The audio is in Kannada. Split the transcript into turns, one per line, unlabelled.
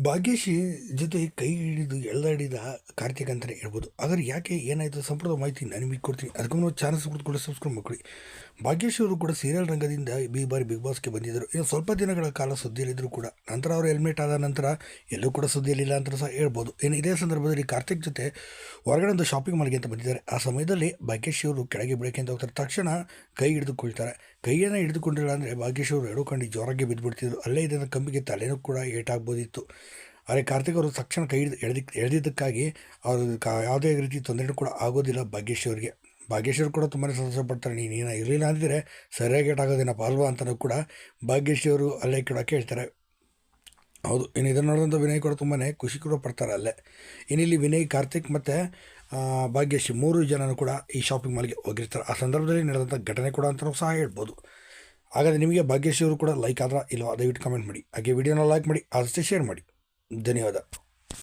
ಭಾಗ್ಯಶ್ರೀ ಜೊತೆ ಕೈ ಹಿಡಿದು ಎಳ್ದಾಡಿದ ಕಾರ್ತಿಕ್ ಅಂತಲೇ ಹೇಳ್ಬೋದು. ಆದರೆ ಯಾಕೆ ಏನಾಯಿತು? ಸಂಪೂರ್ಣ ಮಾಹಿತಿ ನಾನು ನಿಮಗೆ ಕೊಡ್ತೀನಿ. ಅದಕ್ಕೂ ಚಾನಲ್ಸ್ ಕೂಡ ಸಬ್ಸ್ಕ್ರೈಬ್ ಮಾಡ್ಕೊಳ್ಳಿ. ಭಾಗ್ಯಶ್ರೀ ಅವರು ಕೂಡ ಸೀರಿಯಲ್ ರಂಗದಿಂದ ಈ ಬಾರಿ ಬಿಗ್ ಬಾಸ್ಗೆ ಬಂದಿದ್ದರು. ಇನ್ನು ಸ್ವಲ್ಪ ದಿನಗಳ ಕಾಲ ಸುದ್ದಿಯಲ್ಲಿದ್ದರೂ ಕೂಡ ನಂತರ ಅವರು ಹೆಲ್ಮೆಟ್ ಆದ ನಂತರ ಎಲ್ಲೂ ಕೂಡ ಸುದ್ದಿಯಲ್ಲಿಲ್ಲ ಅಂತ ಸಹ ಹೇಳ್ಬೋದು. ಇನ್ನು ಇದೇ ಸಂದರ್ಭದಲ್ಲಿ ಕಾರ್ತಿಕ್ ಜೊತೆ ಹೊರಗಡೆ ಒಂದು ಶಾಪಿಂಗ್ ಮಾಲ್ಗೆ ಅಂತ ಬಂದಿದ್ದಾರೆ. ಆ ಸಮಯದಲ್ಲಿ ಭಾಗ್ಯಶ್ರೀ ಅವರು ಕೆಳಗೆ ಬೀಳಕ್ಕೆ ಅಂತ ಹೋಗ್ತಾರೆ. ತಕ್ಷಣ ಕೈ ಹಿಡಿದುಕೊಳ್ತಾರೆ. ಕೈಯನ್ನು ಹಿಡಿದುಕೊಂಡಿಲ್ಲ ಅಂದರೆ ಭಾಗ್ಯೇಶ್ವರು ಎರಡು ಕಂಡು ಜ್ವರಕ್ಕೆ ಬಿದ್ದುಬಿಡ್ತಿದ್ರು ಅಲ್ಲೇ ಇದನ್ನು ಕಂಬಿಗೆ ತಲೆನೂ ಕೂಡ ಏಟಾಗ್ಬೋದಿತ್ತು. ಆದರೆ ಕಾರ್ತಿಕ್ ಅವರು ತಕ್ಷಣ ಕೈ ಹಿಡಿದು ಎಳೆದಿಕ್ ಎಳೆದಿದ್ದಕ್ಕಾಗಿ ಅವರು ಯಾವುದೇ ರೀತಿ ತೊಂದರೆನೂ ಕೂಡ ಆಗೋದಿಲ್ಲ ಭಾಗ್ಯೇಶ್ವರಿಗೆ ಭಾಗ್ಯೇಶ್ವರ್ ಕೂಡ ತುಂಬಾ ಸಂತೋಷ ಪಡ್ತಾರೆ ನೀನು ಏನೋ ಇರಲಿಲ್ಲ ಅಂದಿದ್ರೆ ಸರಿಯಾಗಿ ಏಟಾಗೋದೇನಪ್ಪ ಅಲ್ವಾ ಅಂತಲೂ ಕೂಡ ಭಾಗ್ಯೇಶ್ವರು ಅಲ್ಲೇ ಕೂಡ ಕೇಳ್ತಾರೆ. ಹೌದು, ಇನ್ನು ಇದನ್ನು ನೋಡಿದಂಥ ವಿನಯ್ ಕೂಡ ತುಂಬಾ ಖುಷಿ ಕೂಡ ಪಡ್ತಾರೆ ಅಲ್ಲೇ. ಇನ್ನಿಲ್ಲಿ ವಿನಯ್, ಕಾರ್ತಿಕ್ ಮತ್ತು ಭಾಗ್ಯಶ್ರೀ ಮೂರು ಜನನು ಕೂಡ ಈ ಶಾಪಿಂಗ್ ಮಾಲ್ಗೆ ಹೋಗಿರ್ತಾರೆ. ಆ ಸಂದರ್ಭದಲ್ಲಿ ನಡೆದಂಥ ಘಟನೆ ಕೂಡ ಅಂತಲೂ ಸಹ ಹೇಳ್ಬೋದು. ಹಾಗಾದರೆ ನಿಮಗೆ ಭಾಗ್ಯಶ್ರೀ ಅವರು ಕೂಡ ಲೈಕ್ ಆದ್ರೆ ಇಲ್ವಾ? ದಯವಿಟ್ಟು ಕಮೆಂಟ್ ಮಾಡಿ. ಹಾಗೆ ವಿಡಿಯೋನ ಲೈಕ್ ಮಾಡಿ, ಆದಷ್ಟು ಶೇರ್ ಮಾಡಿ. ಧನ್ಯವಾದ.